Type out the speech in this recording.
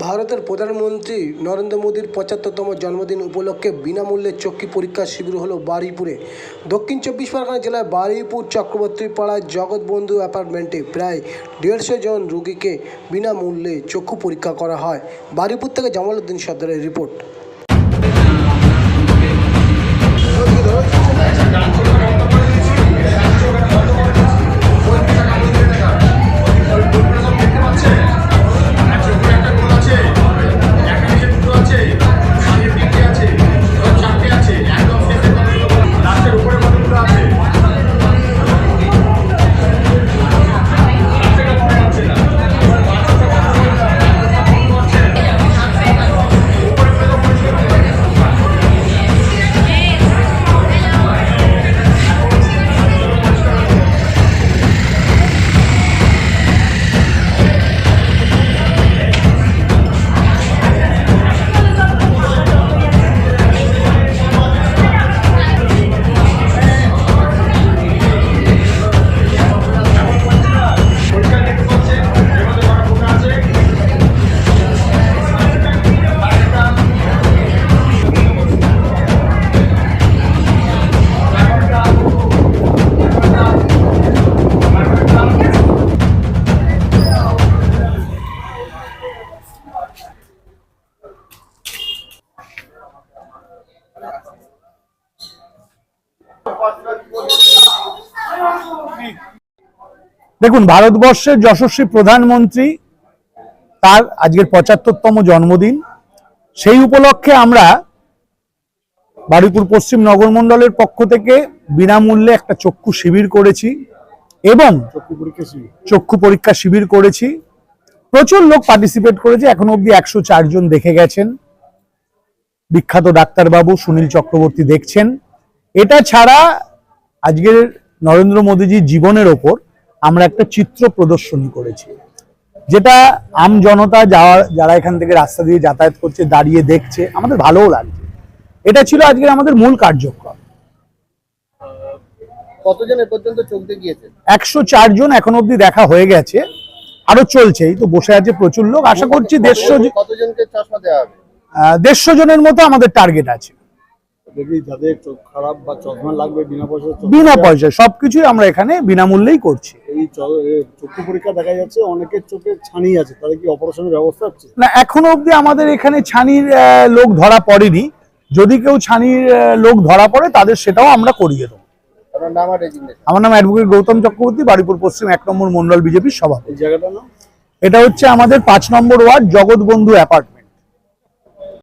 ভারতের প্রধানমন্ত্রী নরেন্দ্র মোদীর পঁচাত্তরতম জন্মদিন উপলক্ষে বিনামূল্যে চক্ষু পরীক্ষা শিবির হলো বারুইপুরে। দক্ষিণ চব্বিশ পরগনা জেলার বারুইপুর চক্রবর্তী পাড়ায় জগৎবন্ধু অ্যাপার্টমেন্টে প্রায় দেড়শো জন রোগীকে বিনামূল্যে চক্ষু পরীক্ষা করা হয়। বারুইপুর থেকে জামালউদ্দিন সর্দারের রিপোর্ট। দেখুন ভারতবর্ষের যশস্বী প্রধানমন্ত্রী তার আজকের পঁচাত্তরতম জন্মদিন। সেই উপলক্ষে আমরা বারুইপুর পশ্চিম নগর মণ্ডলের পক্ষ থেকে বিনামূল্যে একটা চক্ষু শিবির করেছি এবং চক্ষু পরীক্ষা শিবির। করেছি। প্রচুর লোক পার্টিসিপেট করেছে। এখন অব্দি একশো জন দেখে গেছেন। বিখ্যাত ডাক্তারবাবু সুনীল চক্রবর্তী দেখছেন। এটা ছাড়া আজকের নরেন্দ্র মোদীজির জীবনের ওপর আমরা একটা চিত্র প্রদর্শনী করেছি যেটা আম জনতা যাওয়া যারা এখান থেকে রাস্তা দিয়ে যাতায়াত করছে দাঁড়িয়ে দেখছে আমাদের ভালোও লাগছে। এটা ছিল আজকের আমাদের মূল কার্যক্রম। পর্যন্ত গিয়েছে? একশো জন এখন অবধি দেখা হয়ে গেছে আরও চলছে এই তো বসে আছে প্রচুর লোক। আশা করছি দেড়শো জন- কতজনকে চশমা দেওয়া হবে? আহ, দেড়শো জনের মতো আমাদের টার্গেট আছে। দেখি যাদের চোখ খারাপ বা চশমা লাগবে বিনা পয়সা বিনা পয়সায় সবকিছুই আমরা এখানে বিনামূল্যেই করছি। এই চ- এ চক্ষু পরীক্ষা দেখা যাচ্ছে অনেকের চোখে ছানি আছে তাহলে কি অপারেশনের ব্যবস্থা হচ্ছে? না এখনও অবধি আমাদের এখানে ছানির আহ, লোক ধরা পড়েনি। যদি কেউ ছানির আহ, লোক ধরা পড়ে তাদের সেটাও আমরা করিয়ে দেবো। আপনার নাম আর রেজিগনেশন। আমার নাম অ্যাডভোকেট গৌতম চক্রবর্তী বাড়িপুর পশ্চিম এক নম্বর মন্ডল বিজেপির সভাপতি। এই জায়গাটা না এটা হচ্ছে আমাদের পাঁচ নম্বর ওয়ার্ড জগৎবন্ধু অ্যাপার্টমেন্ট।